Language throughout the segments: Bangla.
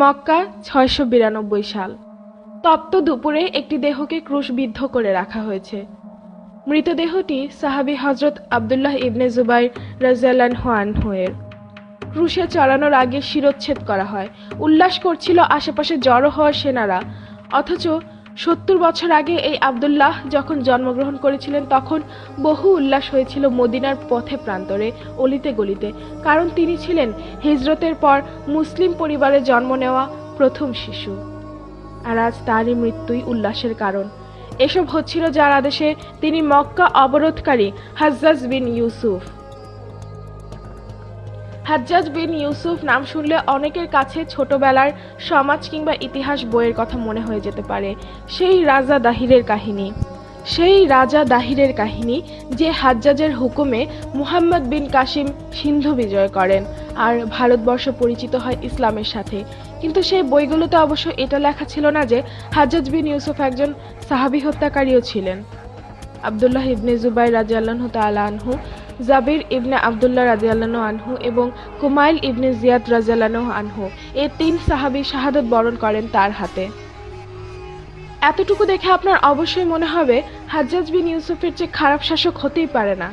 মক্কা ছয়শো বিরানব্বই সাল। তপ্ত দুপুরে একটি দেহকে ক্রুশবিদ্ধ করে রাখা হয়েছে। মৃতদেহটি সাহাবি হজরত আবদুল্লাহ ইবনে জুবাইর হোয়ান হোয়ের ক্রুশে চড়ানোর আগে শিরোচ্ছেদ করা হয়। উল্লাস করছিল আশেপাশে জড়ো হওয়া সেনারা। অথচ সত্তর বছর আগে এই আবদুল্লাহ যখন জন্মগ্রহণ করেছিলেন, তখন বহু উল্লাস হয়েছিল মদিনার পথে প্রান্তরে, অলিতে গলিতে। কারণ তিনি ছিলেন হিজরতের পর মুসলিম পরিবারে জন্ম নেওয়া প্রথম শিশু। আর আজ তারই মৃত্যুই উল্লাসের কারণ। এসব হচ্ছিল যার আদেশে তিনি মক্কা অবরোধকারী হাজ্জাজ বিন ইউসুফ। হাজ্জাজ বিন ইউসুফ নাম শুনলে অনেকের কাছে ছোটবেলার সমাজ কিংবা ইতিহাস বইয়ের কথা মনে হয়ে যেতে পারে। সেই রাজা দাহিরের কাহিনী। সেই রাজা দাহিরের কাহিনী যে হাজ্জাজের হুকুমে মুহাম্মদ বিন কাসিম সিন্ধু বিজয় করেন আর ভারতবর্ষ পরিচিত হয় ইসলামের সাথে। কিন্তু সেই বইগুলোতে অবশ্য এটা লেখা ছিল না যে হাজ্জাজ বিন ইউসুফ একজন সাহাবি হত্যাকারীও ছিলেন। আবদুল্লাহ ইবনে জুবাই রাজিয়াল্লাহ তালা আনহু জাবির ইবনে আবদুল্লাহ রাজিয়াল্লাহ আনহু এবং কুমাইল ইবনে জিয়াদ রাজিয়াল্লাহ আনহু এ তিন সাহাবি শাহাদত বরণ করেন তার হাতে। এতটুকু দেখে আপনার অবশ্যই মনে হবে, হাজ্জাজ বিন ইউসুফের চেয়ে খারাপ শাসক হতেই পারে না।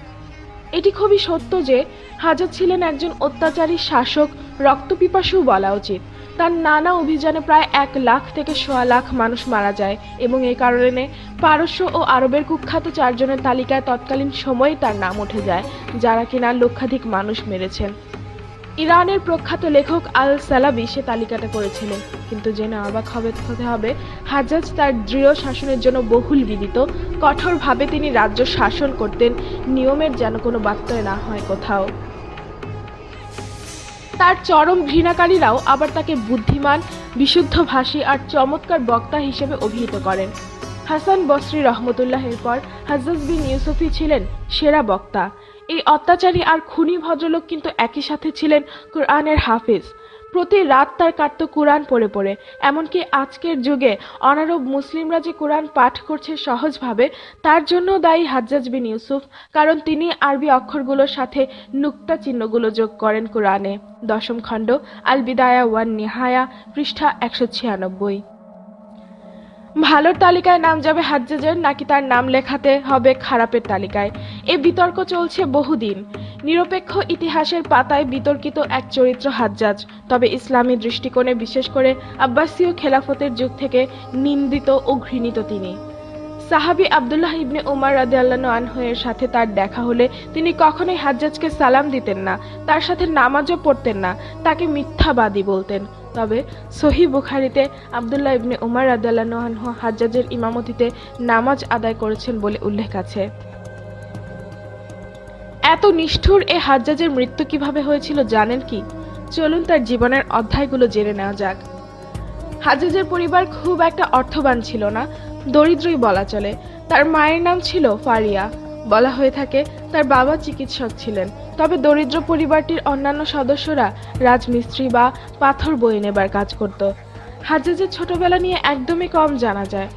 এটি খুবই সত্য যে হাজার ছিলেন একজন অত্যাচারী শাসক, রক্তপিপাসু বলা উচিত। তার নানা অভিযানে প্রায় এক লাখ থেকে সোয়া লাখ মানুষ মারা যায় এবং এই কারণে পারস্য ও আরবের কুখ্যাত চারজনের তালিকায় তৎকালীন সময়ে তার নাম উঠে যায়, যারা কিনা লক্ষাধিক মানুষ মেরেছেন। ইরানের প্রখ্যাত লেখক আল সালাবি সে তালিকাটা করেছিলেন কিন্তু জেনে অবাক হবে, হতে হবে, হাজাজ তার দৃঢ় শাসনের জন্য বহুল বিদিত কঠোরভাবে তিনি রাজ্য শাসন করতেন, নিয়মের যেন কোনো বার্তায় না হয় কোথাও। তার চরম ঘৃণাকারীরাও আবার তাকে বুদ্ধিমান বিশুদ্ধভাষী আর চমৎকার বক্তা হিসেবে অভিহিত করেন। হাসান বসরি রহমতুল্লাহের পর হাজাজ বিন ইউসুফি ছিলেন সেরা বক্তা। এই অত্যাচারী আর খুনি ভদ্রলোক কিন্তু একই সাথে ছিলেন কোরআনের হাফিজ। প্রতি রাত তার কাটত কোরআন পড়ে পড়ে, এমনকি আজকের যুগে অনারব মুসলিমরা যে কোরআন পাঠ করছে সহজভাবে, তার জন্য দায়ী হাজ্জাজ বিন ইউসুফ, কারণ তিনি আরবি অক্ষরগুলোর সাথে নুক্তা চিহ্নগুলো যোগ করেন কোরআনে। দশম খণ্ড আল বিদায়া ওয়ান নিহায়া পৃষ্ঠা একশো ছিয়ানব্বই। ভালোর তালিকায় নাম যাবে হাজ্জাজের, নাকি তার নাম লেখাতে হবে খারাপের তালিকায়? এ বিতর্ক চলছে বহুদিন। নিরপেক্ষ ইতিহাসের পাতায় বিতর্কিত এক চরিত্র হাজ্জাজ। তবে ইসলামী দৃষ্টিকোণে বিশেষ করে আব্বাসীয় খেলাফতের যুগ থেকে নিন্দিত ও ঘৃণিত তিনি। সাহাবি আবদুল্লাহ ইবনে উমার রাদিয়াল্লাহু আনহুয়ের সাথে তার দেখা হলে তিনি কখনোই হাজ্জাজকে সালাম দিতেন না, তার সাথে নামাজও পড়তেন না, তাকে মিথ্যাবাদী বলতেন। তবে সহি বুখারিতে আবদুল্লাহ ইবনে উমার আনহু হাজ্জাজের ইমামতিতে নামাজ আদায় করেছেন বলে উল্লেখ আছে। এত নিষ্ঠুর এ হাজ্জাজের মৃত্যু কীভাবে হয়েছিল জানেন কি? চলুন তার জীবনের অধ্যায়গুলো জেনে নেওয়া যাক। হাজ্জাজের পরিবার খুব একটা অর্থবান ছিল না, দরিদ্রই বলা চলে। তার মায়ের নাম ছিল ফারিয়া। বলা হয়ে থাকে, তার বাবা চিকিৎসক ছিলেন। তবে দরিদ্র পরিবারটির অন্যান্য সদস্যরা রাজমিস্ত্রি বা পাথর বয়ে নেবার কাজ করত। হাজ্জাজের ছোটবেলা নিয়ে একদমই কম জানা যায়।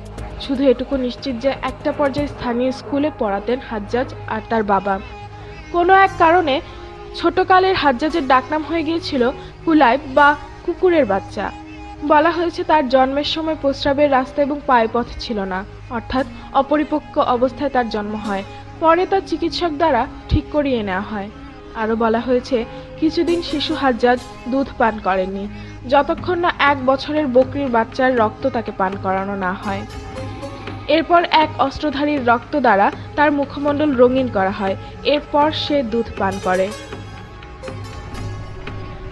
শুধু এটুকু নিশ্চিত যে একটা পর্যায়ে স্থানীয় স্কুলে পড়াতেন হাজ্জাজ আর তার বাবা। কোনো এক কারণে ছোটকালের হাজ্জাজের ডাকনাম হয়ে গিয়েছিল কুলাইব বা কুকুরের বাচ্চা। বলা হয়েছে তার জন্মের সময় প্রস্রাবের রাস্তা এবং পায়ে পথ ছিল না, অর্থাৎ অপরিপক্ক অবস্থায় তার জন্ম হয়। পরে তার চিকিৎসক দ্বারা ঠিক করিয়ে নেওয়া হয়। আরও বলা হয়েছে, কিছুদিন শিশু হাজ্জাজ দুধ পান করেননি, যতক্ষণ না এক বছরের বকরির বাচ্চার রক্ত তাকে পান করানো না হয়। এরপর এক অস্ত্রধারীর রক্ত দ্বারা তার মুখমণ্ডল রঙিন করা হয়, এরপর সে দুধ পান করে।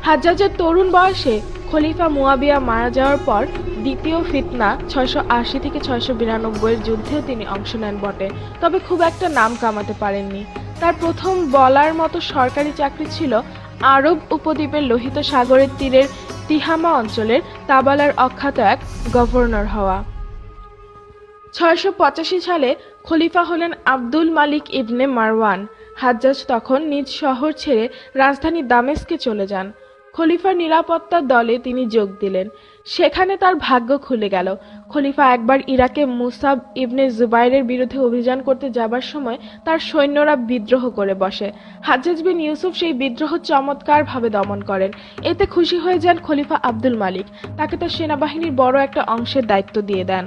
হাজ্জাজের তরুণ বয়সে খলিফা মুয়াবিয়া মারা যাওয়ার পর দ্বিতীয় ফিতনা ছয়শো আশি থেকে ছয়শো বিরানব্বইয়ের যুদ্ধেও তিনি অংশ নেন বটে। তবে খুব একটা নাম কামাতে পারেননি। তার প্রথম বলার মতো সরকারি চাকরি ছিল আরব উপদ্বীপের লোহিত সাগরের তীরের তিহামা অঞ্চলের তাবালার অখ্যাত এক গভর্নর হওয়া। ছয়শো পঁচাশি সালে খলিফা হলেন আব্দুল মালিক ইবনে মারওয়ান। হাজ্জাজ তখন নিজ শহর ছেড়ে রাজধানী দামেস্কে চলে যান। খলিফার নিরাপত্তার দলে তিনি যোগ দিলেন। সেখানে তার ভাগ্য খুলে গেল। খলিফা একবার ইরাকে মুসাব ইবনে জুবাইরের বিরুদ্ধে অভিযান করতে যাবার সময় তার সৈন্যরা বিদ্রোহ করে বসে। হাজ্জাজ বিন ইউসুফ সেই বিদ্রোহ চমৎকারভাবে দমন করেন। এতে খুশি হয়ে যান খলিফা আব্দুল মালিক। তাকে তার সেনাবাহিনীর বড় একটা অংশের দায়িত্ব দিয়ে দেন।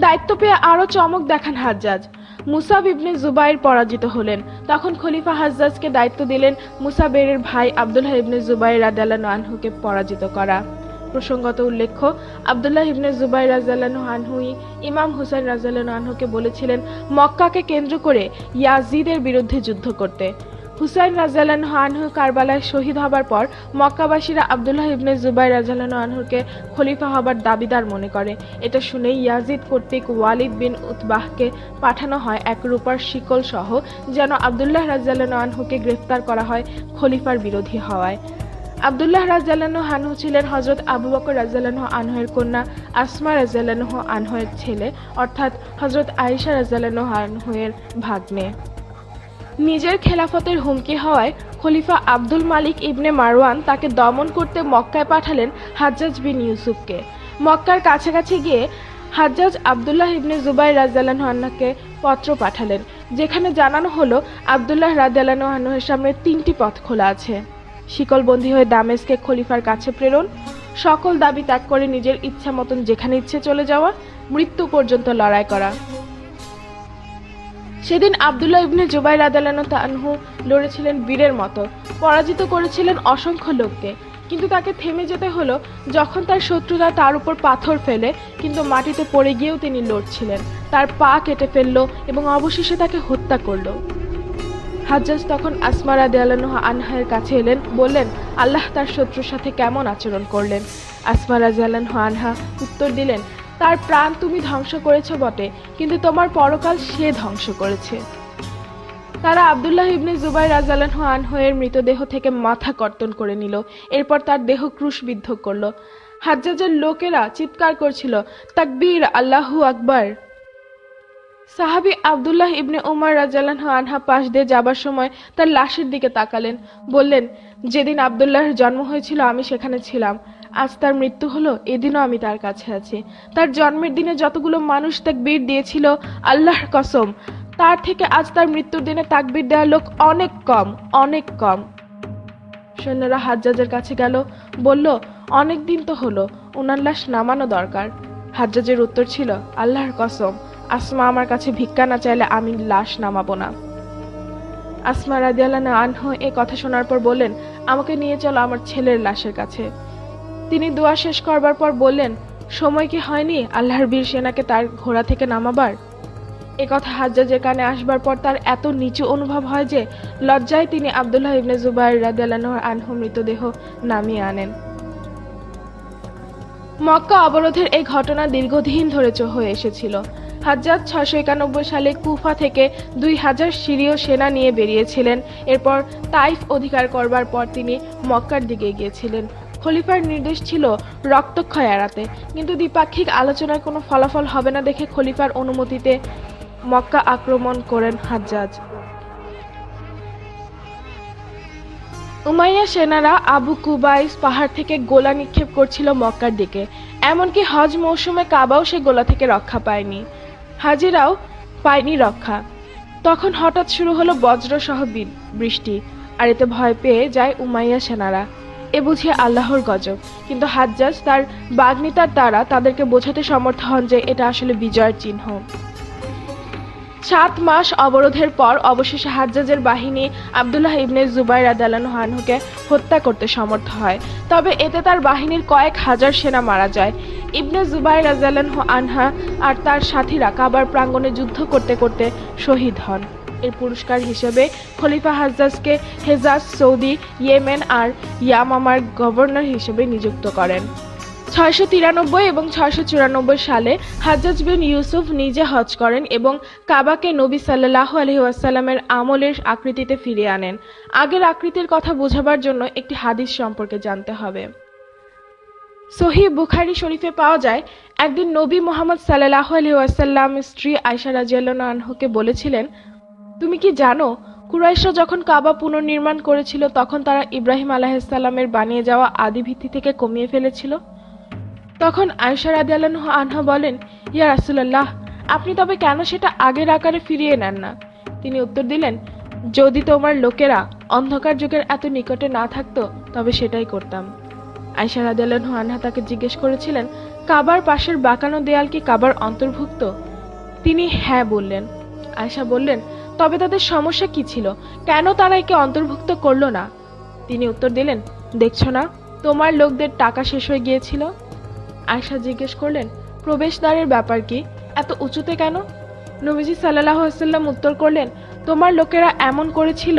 দায়িত্ব পেয়ে আরও চমক দেখান হাজ্জাজ। মুসাব ইবনে জুবাইর পরাজিত হলেন। তখন খলিফা হাজ্জাজকে দায়িত্ব দিলেন মুসাবেরের ভাই আবদুল্লাহ ইবনে জুবাইর রাজাল্লাহ আনহুকে পরাজিত করা। প্রসঙ্গত উল্লেখ্য, আবদুল্লাহ ইবনে জুবাই রাজাল্লাহ আনহুই ইমাম হুসাইন রাজাল্লাহ আনহুকে বলেছিলেন, মক্কাকে কেন্দ্র করে ইয়াজিদের বিরুদ্ধে যুদ্ধ করতে। হুসাইন রাজাল্লাহ আনহু কারবালায় শহীদ হবার পর মক্কাবাসীরা আবদুল্লাহ ইবনে জুবাই রাজাল্লাহ আনহুকে খলিফা হবার দাবিদার মনে করে। এটা শুনে ইয়াজিদ কর্তৃক ওয়ালিদ বিন উতবাহকে পাঠানো হয় এক রূপার শিকল সহ যেন আবদুল্লাহ রাজাল্লাহ আনহুকে গ্রেফতার করা হয় খলিফার বিরোধী হওয়ায়। আবদুল্লাহ রাজাল্লাহ আনহু ছিলেন হজরত আবু বকর রাজাল্লাহ আনহের কন্যা, আসমা রাজাল্লাহ আনহের ছেলে, অর্থাৎ হজরত আয়েশা রাজাল্লাহ আনহের ভাগ্নে। নিজের খেলাফতের হুমকি হওয়ায় খলিফা আব্দুল মালিক ইবনে মারওয়ান তাকে দমন করতে মক্কায় পাঠালেন হাজ্জাজ বিন ইউসুফকে। মক্কার কাছাকাছি গিয়ে হাজ্জাজ আবদুল্লাহ ইবনে জুবাই রাজালানহান্নাকে পত্র পাঠালেন, যেখানে জানানো হলো আবদুল্লাহ রাজালানহান্নের সামনে তিনটি পথ খোলা আছে। শিকলবন্দি হয়ে দামেস্কে খলিফার কাছে প্রেরণ, সকল দাবি ত্যাগ করে নিজের ইচ্ছা মতন যেখানে ইচ্ছে চলে যাওয়া, মৃত্যু পর্যন্ত লড়াই করা। সেদিন আবদুল্লাহ ইবনে জুবাই রাদালানো তানহু লড়েছিলেন বীরের মতো, পরাজিত করেছিলেন অসংখ্য লোককে। কিন্তু তাকে থেমে যেতে হলো যখন তার শত্রুরা তার উপর পাথর ফেলে, কিন্তু মাটিতে পড়ে গিয়েও তিনি লড়ছিলেন। তার পা কেটে ফেলল এবং অবশেষে তাকে হত্যা করল। হাজ্জাজ তখন আসমা রাদিয়াল্লাহু আনহার কাছে এলেন, বললেন, আল্লাহ তার শত্রুর সাথে কেমন আচরণ করলেন? আসমা রাদিয়াল্লাহু আনহা উত্তর দিলেন তার প্রাণ তুমি ধ্বংস করেছ বটে, কিন্তু তোমার পরকাল সে ধ্বংস করেছে। তারা আবদুল্লাহ ইবনে জুবাই রাজালান আনহয়ের মৃতদেহ থেকে মাথা কর্তন করে নিল, এরপর তার দেহ ক্রুশবিদ্ধ করল। হাজ্জাজের লোকেরা চিৎকার করছিল, তাকবীর, আল্লাহু আকবার! সাহাবী আবদুল্লাহ ইবনে উমার রাজালান আনহা পাশ দিয়ে যাবার সময় তার লাশের দিকে তাকালেন, বললেন, যেদিন আবদুল্লাহর জন্ম হয়েছিল, আমি সেখানে ছিলাম। আজ তার মৃত্যু হলো, এদিনও আমি তার কাছে আছি। তার জন্মের দিনে যতগুলো মানুষ তাকবীর দিয়েছিল, আল্লাহর কসম, তার থেকে আজ তার মৃত্যুর দিনে তাকবীর দেওয়ার লোক অনেক কম অনেক কম। সৈন্যরা হাজ্জাজের কাছে গেল, বলল, অনেক দিন তো হলো ওনার লাশ নামানো দরকার। হাজ্জাজের উত্তর ছিল, আল্লাহর কসম, আসমা আমার কাছে ভিক্ষা না চাইলে আমি লাশ নামাবো না। আসমা রাদিয়াল্লাহ আনহ এ কথা শোনার পর বললেন, আমাকে নিয়ে চলো আমার ছেলের লাশের কাছে। তিনি দোয়া শেষ করবার পর বললেন, সময় কি হয়নি আল্লাহর বীর সেনাকে তার ঘোড়া থেকে নামাবার? এ কথা হাজ্জাজের কানে আসবার পর তার এত নিচু অনুভব হয় যে লজ্জায় তিনি আবদুল্লাহ ইবনে জুবাইর রাদিয়াল্লাহু আনহু মৃতদেহ নামিয়ে আনেন। মক্কা অবরোধের এই ঘটনা দীর্ঘদিন ধরে হয়ে এসেছিল। হাজ্জাজ ছয়শো একানব্বই সালে কুফা থেকে দুই হাজার সিরীয় সেনা নিয়ে বেরিয়েছিলেন। এরপর তাইফ অধিকার করবার পর তিনি মক্কার দিকে গিয়েছিলেন খলিফার নির্দেশ ছিল রক্তক্ষয় এড়াতে। কিন্তু দ্বিপাক্ষিক আলোচনায় কোনো ফলাফল হবে না দেখে খলিফার অনুমতিতে মক্কা আক্রমণ করেন হাজ্জাজ। উমাইয়া সেনারা আবু কুবাইস পাহাড় থেকে গোলা নিক্ষেপ করছিল মক্কার দিকে। এমনকি হজ মৌসুমে কাবাও সে গোলা থেকে রক্ষা পায়নি। হাজিরাও পায়নি রক্ষা। তখন হঠাৎ শুরু হলো বজ্রসহ বৃষ্টি। আর এতে ভয় পেয়ে যায় উমাইয়া সেনারা। এ বুঝে আল্লাহর গজব। কিন্তু হাজ্জাজ তার বাগ্নিতার দ্বারা তাদেরকে বোঝাতে সমর্থ হন যে এটা আসলে বিজয়ের চিহ্ন। সাত মাস অবরোধের পর অবশেষে হাজ্জাজের বাহিনী আবদুল্লাহ ইবনে জুবাইর আদালান হানহুকে হত্যা করতে সমর্থ হয়। তবে এতে তার বাহিনীর কয়েক হাজার সেনা মারা যায়। ইবনে জুবাইর আজালান আনহা আর তার সাথীরা কাবার প্রাঙ্গণে যুদ্ধ করতে করতে শহীদ হন। এর পুরস্কার হিসেবে খলিফা হাজ্জাজকে হেজাজ সৌদি, ইয়েমেন আর ইয়ামামার গভর্নর হিসেবে নিযুক্ত করেন। ছয়শো তিরানব্বই এবং ছয়শো চুরানব্বই সালে হাজ্জাজ বিন ইউসুফ নিজে হজ করেন এবং কাবাকে নবী সাল্লাহ আলহিউসাল্লামের আমলের আকৃতিতে ফিরিয়ে আনেন। আগের আকৃতির কথা বোঝাবার জন্য একটি হাদিস সম্পর্কে জানতে হবে। সহি বুখারি শরীফে পাওয়া যায়, একদিন নবী মোহাম্মদ সাল্লাহ আলহিউসাল্লাম স্ত্রী আয়সা রাজিয়াল্লাহ আনহুকে বলেছিলেন তুমি কি জানো, কুরাইশরা যখন কাবা পুনর্নির্মাণ করেছিল, তখন তারা ইব্রাহিম আলাহিসাল্লামের বানিয়ে যাওয়া আদি ভিত্তি থেকে কমিয়ে ফেলেছিল? তখন আয়সা রাদিয়াল্লাহু আনহা বলেন, ইয়া রাসূলুল্লাহ, আপনি তবে কেন সেটা আগের আকারে ফিরিয়ে নেন না? তিনি উত্তর দিলেন, যদি তোমার লোকেরা অন্ধকার যুগের এত নিকটে না থাকতো, তবে সেটাই করতাম। আয়সা রাদিয়াল্লাহু আনহা তাকে জিজ্ঞেস করেছিলেন, কাবার পাশের বাঁকানো দেয়াল কি কাবার অন্তর্ভুক্ত? তিনি হ্যাঁ বললেন। আয়সা বললেন তবে তাদের সমস্যা কি ছিল? কেন তারা একে অন্তর্ভুক্ত করল না? তিনি উত্তর দিলেন, দেখছ না, তোমার লোকদের টাকা শেষ হয়ে গিয়েছিল? আয়সা জিজ্ঞেস করলেন, প্রবেশদ্বারের ব্যাপার কি? এত উঁচুতে কেন? নবীজি সাল্লাহ উত্তর করলেন, তোমার লোকেরা এমন করেছিল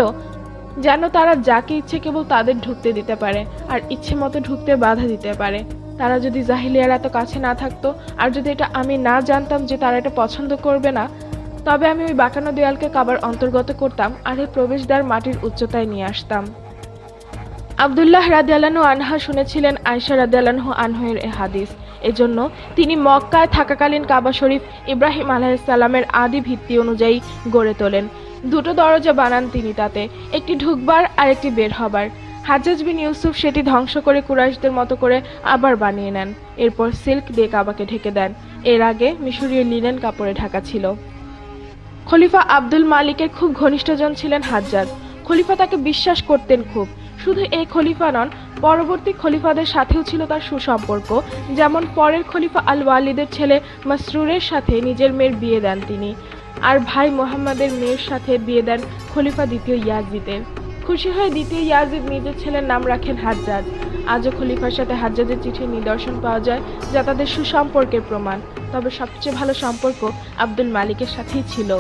যেন তারা যাকে ইচ্ছে কেবল তাদের ঢুকতে দিতে পারে, আর ইচ্ছে মতো ঢুকতে বাধা দিতে পারে। তারা যদি জাহিলিয়ার এত কাছে না থাকতো, আর যদি এটা আমি না জানতাম যে তারা এটা পছন্দ করবে না তবে আমি ওই বাঁকানো দেয়ালকে কাবার অন্তর্গত করতাম আর এই প্রবেশদ্বার মাটির উচ্চতায় নিয়ে আসতাম। আবদুল্লাহ রাদিয়ালানু আনহা শুনেছিলেন আয়সা রাদিয়ালানহু আনহের এ হাদিস। এজন্য তিনি মক্কায় থাকাকালীন কাবা শরীফ ইব্রাহিম আলাহিসাল্লামের আদি ভিত্তি অনুযায়ী গড়ে তোলেন। দুটো দরজা বানান তিনি তাতে, একটি ঢুকবার আর একটি বের হবার। হাজ্জাজ বিন ইউসুফ সেটি ধ্বংস করে কুরাইশদের মতো করে আবার বানিয়ে নেন। এরপর সিল্ক দিয়ে কাবাকে ঢেকে দেন। এর আগে মিশরীয় লিনেন কাপড়ে ঢাকা ছিল। খলিফা আব্দুল মালিকের খুব ঘনিষ্ঠজন ছিলেন হাজ্জাজ। খলিফা তাকে বিশ্বাস করতেন খুব। শুধু এই খলিফা নন, পরবর্তী খলিফাদের সাথেও ছিল তার সুসম্পর্ক। যেমন পরের খলিফা আল ওয়ালিদের ছেলে মাসরুরের সাথে নিজের মেয়ের বিয়ে দেন তিনি, আর ভাই মোহাম্মদের মেয়ের সাথে বিয়ে দেন খলিফা দ্বিতীয় ইয়াজিদের। খুশি হয়ে দ্বিতীয় ইয়াজিদ নিজের ছেলের নাম রাখেন হাজ্জাজ। আজও খলিফার সাথে হাজ্জাজের চিঠির নিদর্শন পাওয়া যায়, যা তাদের সুসম্পর্কের প্রমাণ। তবে সবচেয়ে ভালো সম্পর্ক আব্দুল মালিকের সাথেই ছিল।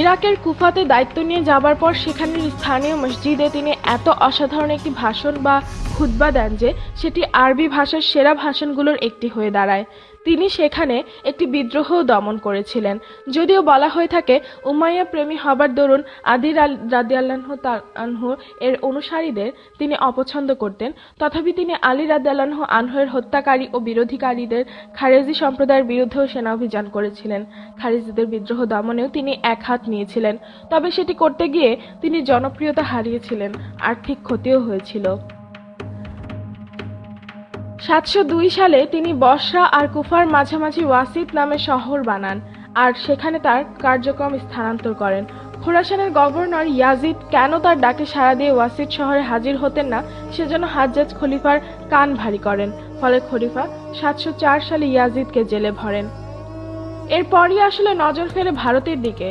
ইরাকের কুফাতে দায়িত্ব নিয়ে যাবার পর সেখানের স্থানীয় মসজিদে তিনি এত অসাধারণ একটি ভাষণ বা খুদ্া দেন যে সেটি আরবি ভাষার সেরা ভাষণগুলোর একটি হয়ে দাঁড়ায়। তিনি সেখানে একটি বিদ্রোহ দমন করেছিলেন। যদিও বলা হয়ে থাকে, উমাইয়া প্রেমী হবার দরুন আদির আল রাদিয়াল্লাহ আনহু এর অনুসারীদের তিনি অপছন্দ করতেন। তথাপি তিনি আলী রাদিয়াল্লাহ আনহুয়ের হত্যাকারী ও বিরোধীকারীদের খারেজি সম্প্রদায়ের বিরুদ্ধেও সেনা অভিযান করেছিলেন। খারেজিদের বিদ্রোহ দমনেও তিনি এক হাত নিয়েছিলেন। তবে সেটি করতে গিয়ে তিনি জনপ্রিয়তা হারিয়েছিলেন। আর্থিক ক্ষতিও হয়েছিল। সাতশো দুই সালে তিনি বসরা আর কুফার মাঝামাঝি ওয়াসিদ নামে শহর বানান আর সেখানে তার কার্যক্রম স্থানান্তর করেন। খোরাসানের গভর্নর ইয়াজিদ কেন তার ডাকে সাড়া দিয়ে ওয়াসিদ শহরে হাজির হতেন না, সেজন্য হাজ্জাজ খলিফার কান ভারী করেন, ফলে খলিফা সাতশো চার সালে ইয়াজিদকে জেলে ভরেন। এরপরই আসলে নজর ফেরে ভারতের দিকে।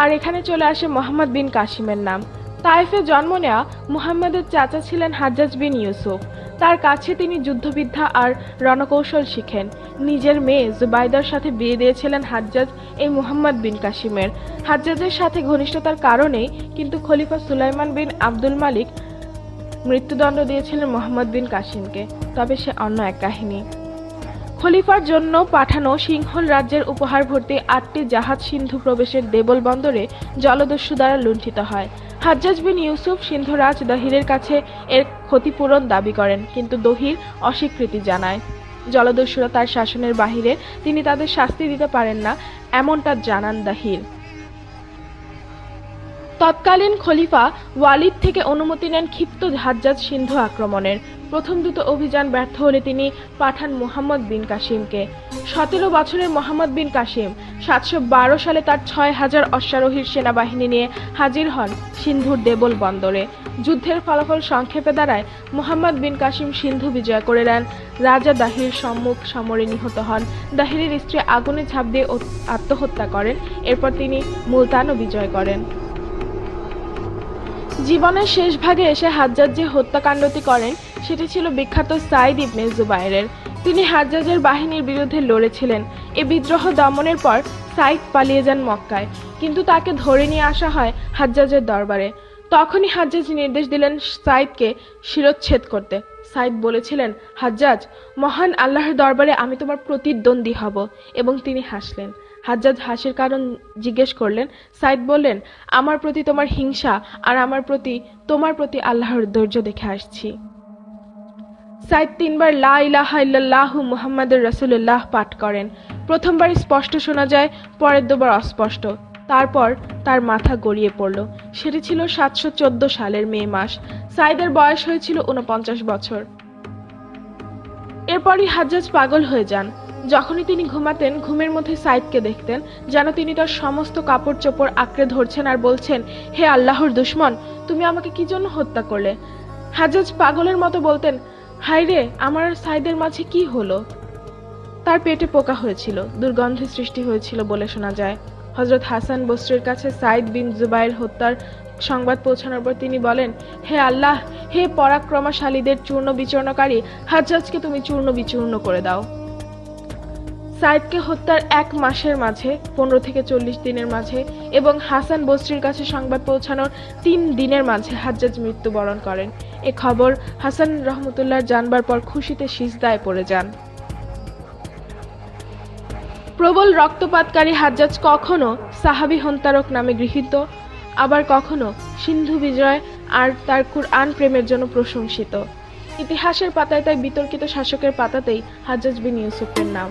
আর এখানে চলে আসে মোহাম্মদ বিন কাসিমের নাম। তাইফে জন্ম নেওয়া মুহাম্মদের চাচা ছিলেন হাজ্জাজ বিন ইউসুফ। তার কাছে তিনি যুদ্ধবিদ্যা আর রণকৌশল শিখেন। নিজের মেয়ে জুবাইদার সাথে বিয়ে দিয়েছিলেন হাজ্জাজ এই মুহাম্মদ বিন কাসিমের। হাজ্জাজের সাথে ঘনিষ্ঠতার কারণেই কিন্তু খলিফা সুলাইমান বিন আব্দুল মালিক মৃত্যুদণ্ড দিয়েছিলেন মোহাম্মদ বিন কাসিমকে, তবে সে অন্য এক কাহিনী। খলিফার জন্য পাঠানো সিংহল রাজ্যের উপহার ভর্তি আটটি জাহাজ সিন্ধু প্রবেশের দেবল বন্দরে জলদস্যু দ্বারা লুণ্ঠিত হয়। হাজ্জাজ বিন ইউসুফ সিন্ধুরাজ দহিরের কাছে এর ক্ষতিপূরণ দাবি করেন, কিন্তু দহির অস্বীকৃতি জানায়। জলদস্যুরা তার শাসনের বাহিরে তিনি তাদের শাস্তি দিতে পারেন না, এমনটা জানান দাহির। তৎকালীন খলিফা ওয়ালিদ থেকে অনুমতি নেন ক্ষিপ্ত হাজ্জাজ সিন্ধু আক্রমণের। প্রথম দুটো অভিযান ব্যর্থ হলে তিনি পাঠান মোহাম্মদ বিন কাসিমকে। সতেরো বছরের মোহাম্মদ বিন কাসিম সাতশো বারো সালে তার ছয় হাজার অশ্বারোহীর সেনাবাহিনী নিয়ে হাজির হন সিন্ধুর দেবল বন্দরে। যুদ্ধের ফলাফল সংক্ষেপে দাঁড়ায়, মোহাম্মদ বিন কাসিম সিন্ধু বিজয় করে নেন। রাজা দাহির সম্মুখ সমরে নিহত হন। দাহিরের স্ত্রী আগুনে ঝাঁপ দিয়ে আত্মহত্যা করেন। এরপর তিনি মুলতানও বিজয় করেন। জীবনের শেষ ভাগে এসে হাজ্জাজ যে হত্যাকাণ্ডটি করেন, সেটি ছিল বিখ্যাত সাইদ ইবনে জুবাইরের। তিনি হাজ্জাজের বাহিনীর বিরুদ্ধে লড়েছিলেন। এ বিদ্রোহ দমনের পর সাইদ পালিয়ে যান মক্কায়। কিন্তু তাকে ধরে নিয়ে আসা হয় হাজ্জাজের দরবারে। তখনই হাজ্জাজ নির্দেশ দিলেন সাইদকে শিরচ্ছেদ করতে। সাইদ বলেছিলেন, হাজ্জাজ, মহান আল্লাহর দরবারে আমি তোমার প্রতিদ্বন্দ্বী হব। এবং তিনি হাসলেন। হাজ্জাজ হাসির কারণ জিজ্ঞেস করলেন, সাইদ বললেন, আমার প্রতি তোমার হিংসা আর আমার প্রতি, তোমার প্রতি আল্লাহর ধৈর্য দেখে আসছি। সাইদ তিনবার লা ইলাহা রাসূলুল্লাহ পাঠ করেন। প্রথমবার স্পষ্ট শোনা যায়, পরের দুবার অস্পষ্ট। তারপর তার মাথা গড়িয়ে পড়ল। সেটি ছিল সাতশো চোদ্দ সালের মে মাস। সাইদের বয়স হয়েছিল উনপঞ্চাশ বছর। এরপরই হাজ্জাজ পাগল হয়ে যান। যখনই তিনি ঘুমাতেন, ঘুমের মধ্যে সাইদকে দেখতেন, যেন তিনি তার সমস্ত কাপড় চোপড় আঁকড়ে ধরছেন আর বলছেন, হে আল্লাহর দুশ্মন, তুমি আমাকে কি জন্য হত্যা করলে? হাজাজ পাগলের মতো বলতেন হাইরে আমার আর সাইদের মাঝে কি হলো? তার পেটে পোকা হয়েছিল দুর্গন্ধের সৃষ্টি হয়েছিল বলে শোনা যায়। হজরত হাসান বসরির কাছে সাইদ বিন জুবাইর হত্যার সংবাদ পৌঁছানোর পর তিনি বলেন, হে আল্লাহ, হে পরাক্রমশালীদের চূর্ণ বিচূর্ণকারী, হাজ্জাজকে তুমি চূর্ণ বিচূর্ণ করে দাও। সাইদকে হত্যার এক মাসের মাঝে, পনেরো থেকে চল্লিশ দিনের মাঝে এবং হাসান বসরির কাছে সংবাদ পৌঁছানোর তিন দিনের মাঝে হাজ্জাজ মৃত্যুবরণ করেন। এ খবর হাসান রহমতুল্লাহ জানবার পর খুশিতে সিজদায় পড়ে যান। প্রবল রক্তপাতকারী হাজ্জাজ কখনো সাহাবি হন্তারক নামে গৃহীত, আবার কখনো সিন্ধু বিজয় আর তার কুরআন প্রেমের জন্য প্রশংসিত। ইতিহাসের পাতায় তাই বিতর্কিত শাসকের পাতাতেই হাজ্জাজ বিন ইউসুফের নাম।